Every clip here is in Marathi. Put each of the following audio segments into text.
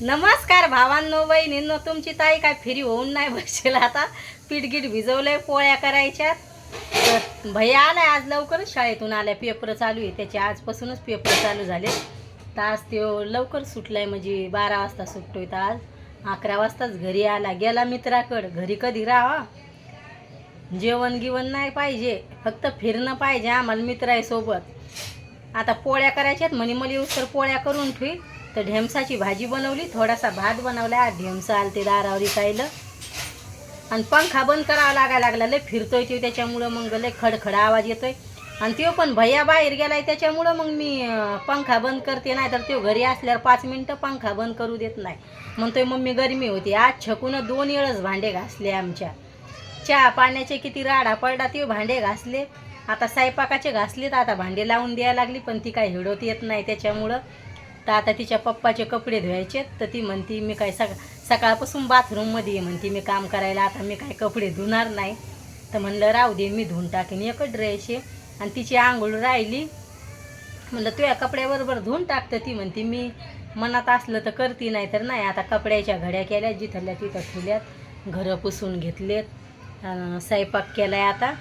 नमस्कार भावांनो बहिणींनो तुमची ताई काय फिरी होऊन नाही बसेल आता? पीठगीट भिजवलंय पोळ्या करायच्यात तर भैया आलाय आज लवकरच शाळेतून आलाय पेपर चालू आहे. त्याचे आजपासूनच पेपर चालू झाले. तर आज तो लवकर सुटलाय म्हणजे बारा वाजता सुटतोय तर आज. अकरा वाजताच घरी आला. गेला मित्राकडं. घरी कधी राहा जेवण गिवण नाही पाहिजे. फक्त फिरणं पाहिजे आम्हाला मित्र आहे सोबत आता पोळ्या करायच्यात म्हणे मला उसर पोळ्या करून ठेवी. तर ढेमसाची भाजी बनवली थोडासा भात बनवला आज ढेमसा आलते दारावरी खायलं आणि पंखा बंद करावा लागायला लागला लय फिरतोय तो त्याच्यामुळं मग लय खडखडा आवाज येतोय. आणि तो पण भैया बाहेर गेलाय त्याच्यामुळं मग मी पंखा बंद करते नाही तर तो घरी असल्यावर पाच मिनटं पंखा बंद करू देत नाही. म्हणतोय मम्मी गरमी होती आज छकून दोन वेळच भांडे घासले आमच्या. चहा पाण्याचे किती राडा पडला ते भांडे घासले. आता स्वयंपाकाचे घासलेत आता भांडे लावून द्यायला लागली पण ती काय हिडवत येत नाही त्याच्यामुळं तर आता तिच्या पप्पाचे कपडे धुवायचे तर ती म्हणती मी काय सक सकाळपासून बाथरूममध्ये आहे. म्हणती मी काम करायला आता मी काय कपडे धुणार नाही. तर म्हणलं राहू दे मी धुवून टाकेन. एकच ड्रेस आहे. आणि तिची आंघोळ राहिली. म्हणलं तुझ्या कपड्याबरोबर धुवून टाकतं ती म्हणती मी मनात असलं तर करती नाही तर नाही. आता कपड्याच्या घड्या केल्या जिथल्या तिथं ठेवल्यात. घरं पुसून घेतलेत. स्वयंपाक केला आहे आता.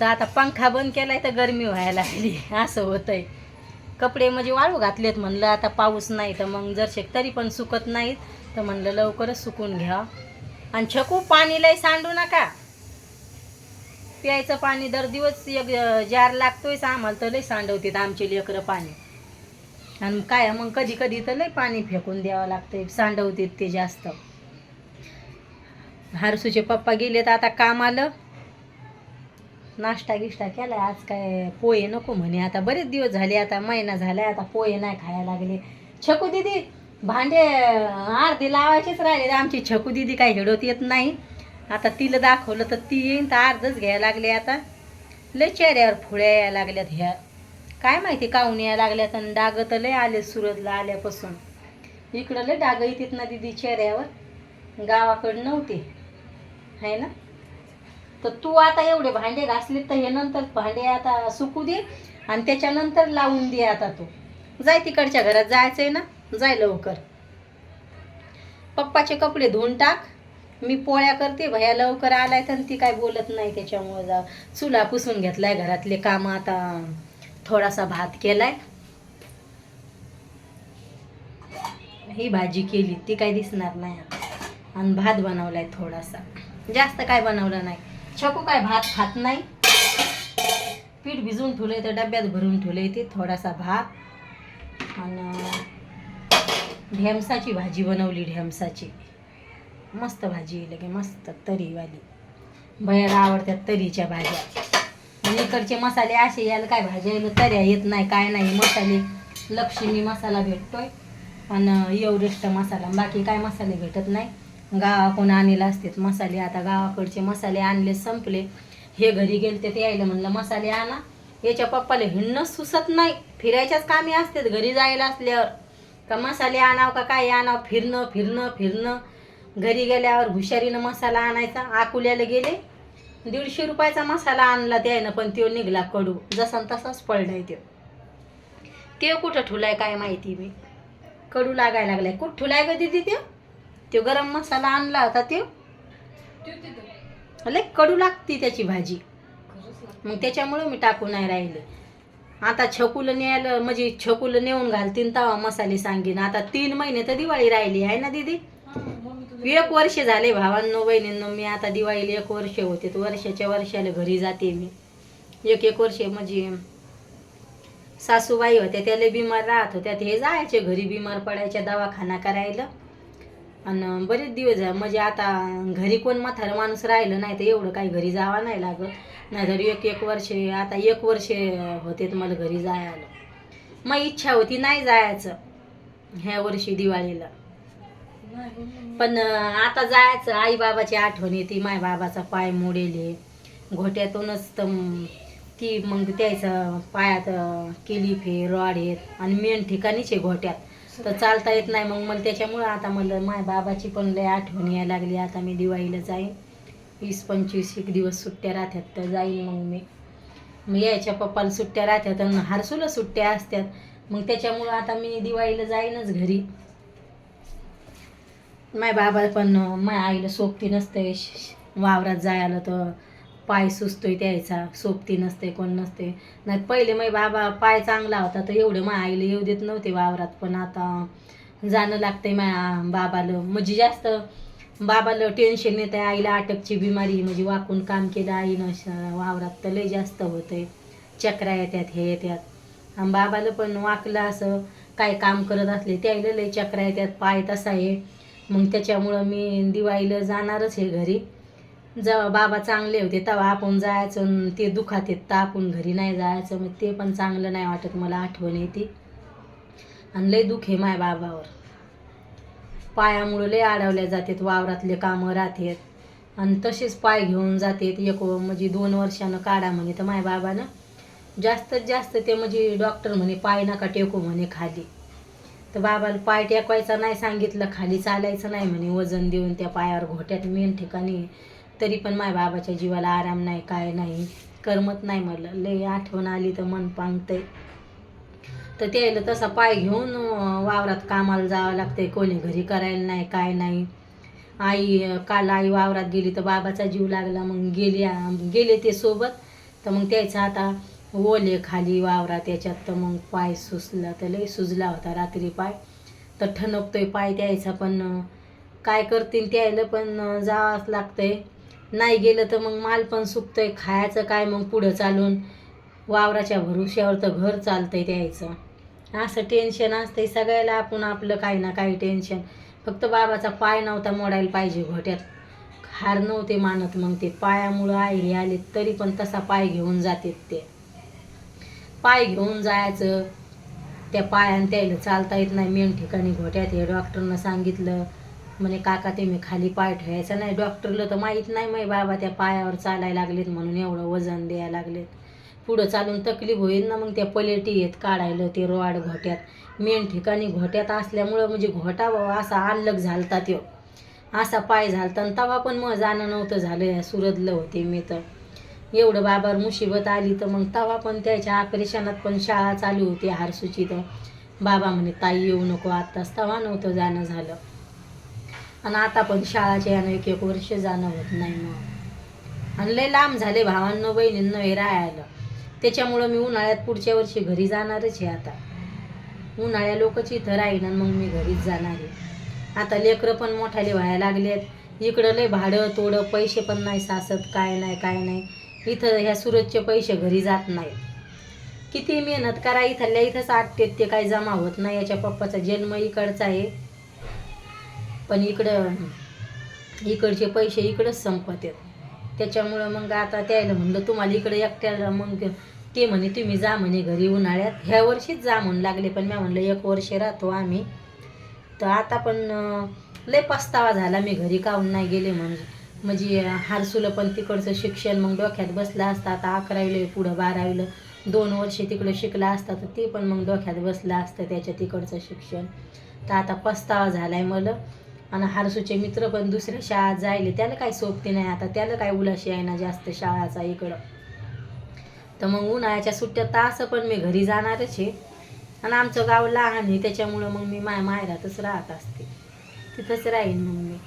तर आता पंखा बंद केला आहे तर गरमी व्हायला लागली. असं होतं आहे कपडे म्हणजे वाळू घातलेत म्हणलं आता पाऊस नाही तर मग जर शेक तरी पण सुकत नाहीत तर म्हणलं लवकरच सुकून घ्या. आणि छकू पाणी सांडू नका. प्यायचं पाणी दर दिवस एक जार लागतोय आम्हाला तर लई सांडवतात आमचे लेकरं पाणी. आणि काय मग कधी कधी तर लई पाणी फेकून द्यावं लागतंय सांडवतात ते जास्त. हारसूचे पप्पा गेलेत आता कामाला नाश्ता गिष्टा केलाय. आज काय पोहे नको म्हणे. आता बरेच दिवस झाले आता महिना झालाय आता पोहे नाही खायला लागले. छकू दिदी भांडे अर्धे लावायचेच राहिले. आमची छकू दिदी काही हिडवत येत नाही. आता तिला दाखवलं तर ती येईन तर अर्धच घ्यायला लागले आता. लय चेहऱ्यावर फुळ्या यायला लागल्यात ह्या. काय माहिती काहून यायला लागल्यात आणि डाग तर लय आले सुरतला आल्यापासून. इकडं लय डाग येतात ना दिदी चेहऱ्यावर. गावाकडं नव्हते. आहे ना? तर तू आता एवढे भांडे घासले तर हे नंतर भांडे आता सुकू दे आणि त्याच्यानंतर लावून दे आता तू. जाय तिकडच्या घरात जायचंय ना? जाय लवकर. पप्पाचे कपडे धुवून टाक. मी पोळ्या करते भया लवकर आलाय तर ती काय बोलत नाही त्याच्यामुळं जा. चुला पुसून घेतलाय घरातले काम आता. थोडासा भात केलाय. ही भाजी केली ती काय दिसणार नाही आणि भात बनवलाय थोडासा. जास्त काय बनवलं नाही. छकू काय भात खात नाही. पीठ भिजवून ठेवलं तर डब्यात भरून ठेवले ते थोडासा भात. आणि ढेमसाची भाजी बनवली ढेमसाची. मस्त भाजी लगे मस्त तरीवाली. भयाला आवडतात तरीच्या भाज्या. आणि इकडचे मसाले असे यायला काय भाज्या तऱ्या येत नाही काय नाही मसाले. लक्ष्मी मसाला भेटतोय. आणि एवरेस्ट मसाला बाकी काय मसाले भेटत नाही. गावाकडून आणलेला असतात मसाले. आता गावाकडचे मसाले आणले संपले. हे घरी गेलते ते यायला म्हणलं मसाले आणा. याच्या पप्पाला हिंडणं सुसत नाही. फिरायच्याच कामी असतात घरी जायला असल्यावर. का मसाले आणाव का काय आणाव? फिरणं फिरणं फिरणं. घरी गेल्यावर हुशारीनं मसाला आणायचा. आकुल्याला गेले. दीडशे रुपयाचा मसाला आणला त्यानं पण तो निघला कडू. जसा न तसाच पडलाय तो ते कुठं ठुलाय काय माहिती मी कडू लागायला लागलाय. कुठं ठुलाय ग दिदी ते तो गरम मसाला आणला होता तो लय कडू लागती त्याची भाजी. मग त्याच्यामुळे मी टाकू नाही राहिले. आता छकुलं न्यायला म्हणजे छकुलं नेऊन घालतीन तवा मसाले सांगेन. आता तीन महिने तर दिवाळी राहिली आहे ना दीदी? एक वर्ष झाले भावांनो बहिणींनो मी आता दिवाळीला एक वर्ष होते. तर वर्षाच्या वर्षाला घरी जाते मी. एक एक वर्ष म्हणजे सासूबाई होत्या त्याला बिमार राहत होत्या. ते जायचे घरी बिमार पडायच्या दवाखाना करायला. आणि बरेच दिवस झाले म्हणजे आता घरी कोण म्हातारं माणूस राहिलं नाही तर एवढं काही घरी जावा नाही लागत. नाहीतर एक एक वर्ष आता एक वर्ष होते तर मला घरी जायला मग इच्छा होती नाही जायचं ह्या वर्षी दिवाळीला. पण आता जायचं आई बाबाची आठवण येते माय बाबाचा पाय मोडेले. घोट्यातूनच तर ती मग त्याचं पायात केली फे रॉड आहेत आणि मेन ठिकाणीच आहे घोट्यात. तर चालता येत नाही. मग मला त्याच्यामुळं आता मला माय बाबाची पण लय आठवण यायला लागली. आता मी दिवाळीला जाईन. वीस पंचवीस एक दिवस सुट्ट्या राहतात तर जाईन मग मी. मग यायच्या पप्पाला सुट्ट्या राहतात आणि हारसूला सुट्ट्या असतात. मग त्याच्यामुळं आता मी दिवाळीला जाईनच घरी. माय बाबा पण माय आईला सोबती नसते. वावरात जायला तर पाय सुचतोय त्यायचा सोबती नसते कोण नसते. नाही पहिले मग बाबा पाय चांगला होता तर एवढं मग आईला येऊ देत नव्हते वावरात. पण आता जाणं लागतंय माया बाबाला. म्हणजे जास्त बाबाला टेन्शन येत आहे आईला अटकची बिमारी म्हणजे वाकून काम केलं आईनं वावरात तर लय जास्त होतंय. चक्रा येतात हे येतात आणि बाबाला पण वाकलं असं काय काम करत असले त्याला लय चक्रा येतात पाय तसा आहे. मग त्याच्यामुळं मी दिवाळीला जाणारच आहे घरी. जेव्हा बाबा चांगले होते तेव्हा आपण जायचं ते दुखात येत तर आपण घरी नाही जायचं. मग ते पण चांगलं नाही वाटत मला आठवण येते. आणि लय दुःख आहे माय बाबावर. पायामुळं लय अडवल्या जातात वावरातले कामं राहतात. आणि तसेच पाय घेऊन जातात. एक म्हणजे दोन वर्षानं काढा म्हणे तर माय बाबानं. जास्तीत जास्त ते म्हणजे डॉक्टर म्हणे पाय नका टेकू म्हणे खाली. तर बाबाला पाय टेकवायचा नाही सांगितलं खाली चालायचं नाही म्हणे. वजन देऊन त्या पायावर घोट्यात मेन ठिकाणी तरी पण माझ्या बाबाच्या जीवाला आराम नाही काय नाही करमत नाही मला लय आठवण आली तर मन पांगतंय. तर त्याला तसा पाय घेऊन वावरात कामाला जावं लागतंय कोणी घरी करायला नाही काय नाही. आई काल आई वावरात गेली तर बाबाचा जीव लागला मग गेली गेले ते सोबत. तर मग त्याचा आता ओले खाली वावरात त्याच्यात तर मग पाय सुचला तर लय सुजला होता रात्री पाय. तर ठणकतोय पाय त्यायचा पण काय करतील त्यायला पण जावाच लागतंय. नाही गेलं तर मग माल पण सुकतंय खायचं काय मग पुढं चालून? वावराच्या भरुश्यावर तर घर चालतंय द्यायचं असं टेन्शन असतंय सगळ्याला आपण आपलं काही ना काही टेन्शन फक्त बाबाचा पाय नव्हता मोडायला पाहिजे घोट्यात. हार नव्हते मानत मग ते. पायामुळं आई हे आले तरी पण तसा पाय घेऊन जातात ते. पाय घेऊन जायचं. त्या पायानं त्याला चालता येत नाही. मेन ठिकाणी घोट्यात हे डॉक्टरनं सांगितलं. म्हणे काका ते मी खाली पाय ठेवायचा नाही. डॉक्टरला तर माहीत नाही माही बाबा त्या पायावर चालायला लागलेत म्हणून एवढं वजन द्यायला लागलेत. पुढं चालून तकलीफ होईल ना मग त्या पलेटी येत काढायला ते रोड घोट्यात. मेन ठिकाणी घोट्यात असल्यामुळं म्हणजे घोटा बाबा असा आल्लग झालता त्यो. असा पाय झालता आणि तवा पण मग जाणं नव्हतं झालं या सुरतलं होते मी तर. एवढं बाबावर मुसीबत आली तर मग तवा पण त्याच्या ऑपरेशनात पण शाळा चालू होती हारसूची तर. बाबा म्हणे ताई येऊ नको आत्ताच. तवा नव्हतं जाणं झालं. आणि आता पण शाळाच्या यानं एक एक वर्ष जाणं होत नाही मग. आणि लय लांब झाले भावांनो बहिणींनो हे राहायला. त्याच्यामुळं मी उन्हाळ्यात पुढच्या वर्षी घरी जाणारच आहे आता. उन्हाळ्या लोकच इथं राहीन आणि मग मी घरीच जाणार आहे. आता लेकरं पण मोठाले व्हायला लागलेत. इकडं लय भाडं तोडं पैसे पण नाही सासत काय नाही काय नाही. इथं ह्या सुरतचे पैसे घरी जात नाही किती मेहनत करा इथल्या इथंच आटतेत ते काही जमा होत नाही. याच्या पप्पाचा जन्म इकडचा आहे. पण इकडं इकडचे पैसे इकडंच संपत आहेत त्याच्यामुळं मग आता त्याला म्हणलं तुम्हाला इकडे एकट्याला मग ते म्हणे तुम्ही जा म्हणे घरी उन्हाळ्यात. ह्या वर्षीच जा म्हणून लागले पण मी म्हणलं एक वर्ष राहतो आम्ही. तर आता पण लय पस्तावा झाला मी घरी काहून नाही गेले म्हणजे म्हणजे हारसूलं पण तिकडचं शिक्षण मग डोक्यात बसलं असतं. आता अकरावीला पुढं बारावीला दोन वर्ष तिकडं शिकला असता तर ते पण मग डोक्यात बसलं असतं त्याच्या तिकडचं शिक्षण. तर आता पस्तावा झाला आहे मला. आणि हारसूचे मित्र पण दुसऱ्या शाळेत जायले. त्याला काही सोबती नाही आता. त्याला काय उलाशी आहे ना जास्त शाळाचा इकडं. तर मग उन्हाळ्याच्या सुट्ट्यात तास पण मी घरी जाणारच आहे. आणि आमचं गाव लहान आहे. त्याच्यामुळं मग मी माय माहेरातच राहत असते. तिथंच राहीन मग मी.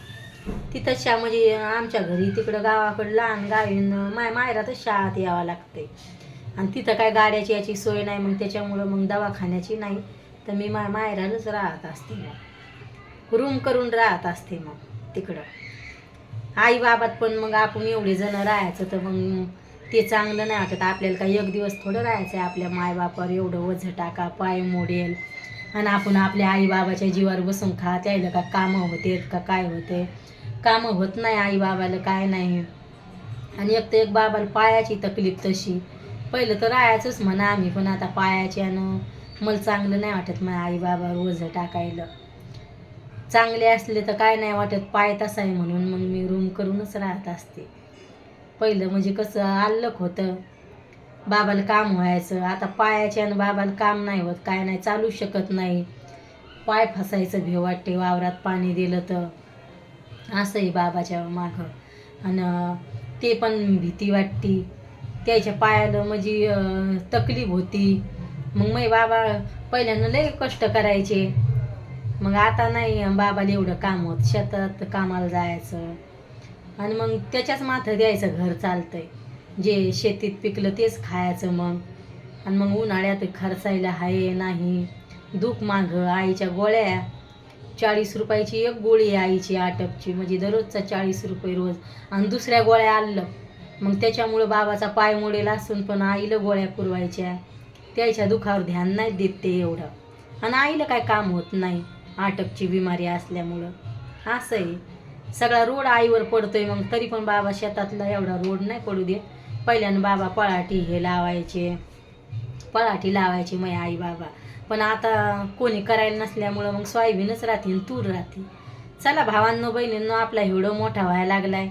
तिथंच शा म्हणजे आमच्या घरी तिकडं गावाकडं लहान गावीन माय माहेरातच शाळेत यावं लागते. आणि तिथं काय गाड्याची याची सोय नाही. मग त्याच्यामुळं मग दवाखान्याची नाही. तर मी माय मायरालाच राहत असते. मग रूम करून राहत असते मग तिकडं. आई बाबात पण मग आपण एवढे जण राहायचं तर मग ते चांगलं नाही वाटत. आपल्याला काही एक दिवस थोडं राहायचं आहे आपल्या मायबापावर एवढं वझं टाका पाय मोडेल. आणि आपण आपल्या आईबाबाच्या जीवावर बसून खा त्याला का कामं होते का काय होते? कामं होत नाही आईबाबाला काय नाही. आणि एक तर एक बाबाला पायाची तकलीफ तशी. पहिलं तर राहायचंच म्हणा आम्ही पण आता पायाची आणि मला चांगलं नाही वाटत माझ्या आईबाबावर वझं टाकायला. चांगले असले तर काय नाही वाटत पाय तसा आहे म्हणून मग मी रूम करूनच राहत असते. पहिलं म्हणजे कसं आल्लक होतं. बाबाला काम व्हायचं. आता पायाच्या आणि बाबाला काम नाही होत काय नाही चालू शकत नाही. पाय फसायचं भेव वाटते वावरात पाणी दिलं तर. असंही बाबाच्या मागं. आणि ते पण भीती वाटते. त्याच्या पायाला म्हणजे तकलीफ होती. मग मै बाबा पहिल्यानं लय कष्ट करायचे. मग आता नाही बाबाला एवढं काम होत शेतात कामाला जायचं. आणि मग त्याच्याच माथं द्यायचं घर चालतंय. जे शेतीत पिकलं तेच खायचं मग. आणि मग उन्हाळ्यात खर्चायला आहे नाही. दुख मागं आईच्या गोळ्या. चाळीस रुपयाची एक गोळी आहे आईची आटपची. म्हणजे दररोजचा चाळीस रुपये रोज. आणि दुसऱ्या गोळ्या आणलं. मग त्याच्यामुळं बाबाचा पाय मोडेल असून पण आईला गोळ्या पुरवायच्या. त्याच्या दुखावर ध्यान नाही देत ते एवढं. आणि आईला काय काम होत नाही. आटकची बिमारी असल्यामुळं. असं आहे सगळा रोड आईवर पडतोय मग तरी पण बाबा शेतातला एवढा रोड नाही पडू देत. पहिल्यानं बाबा पळाटी हे लावायचे. पळाटी लावायची मग आई बाबा. पण आता कोणी करायला नसल्यामुळं मग सोयाबीनच राहते आणि तूर राहते. चला भावांनो बहिणींनो आपला व्हिडिओ मोठा व्हायला लागलाय.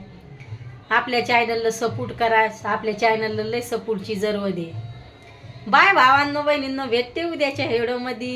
आपल्या चॅनलला सपोर्ट करा. आपल्या चॅनलला लय सपोर्टची जरूर दे बाय भावांनो बहिणींनो भेटते उद्याच्या हेडोमध्ये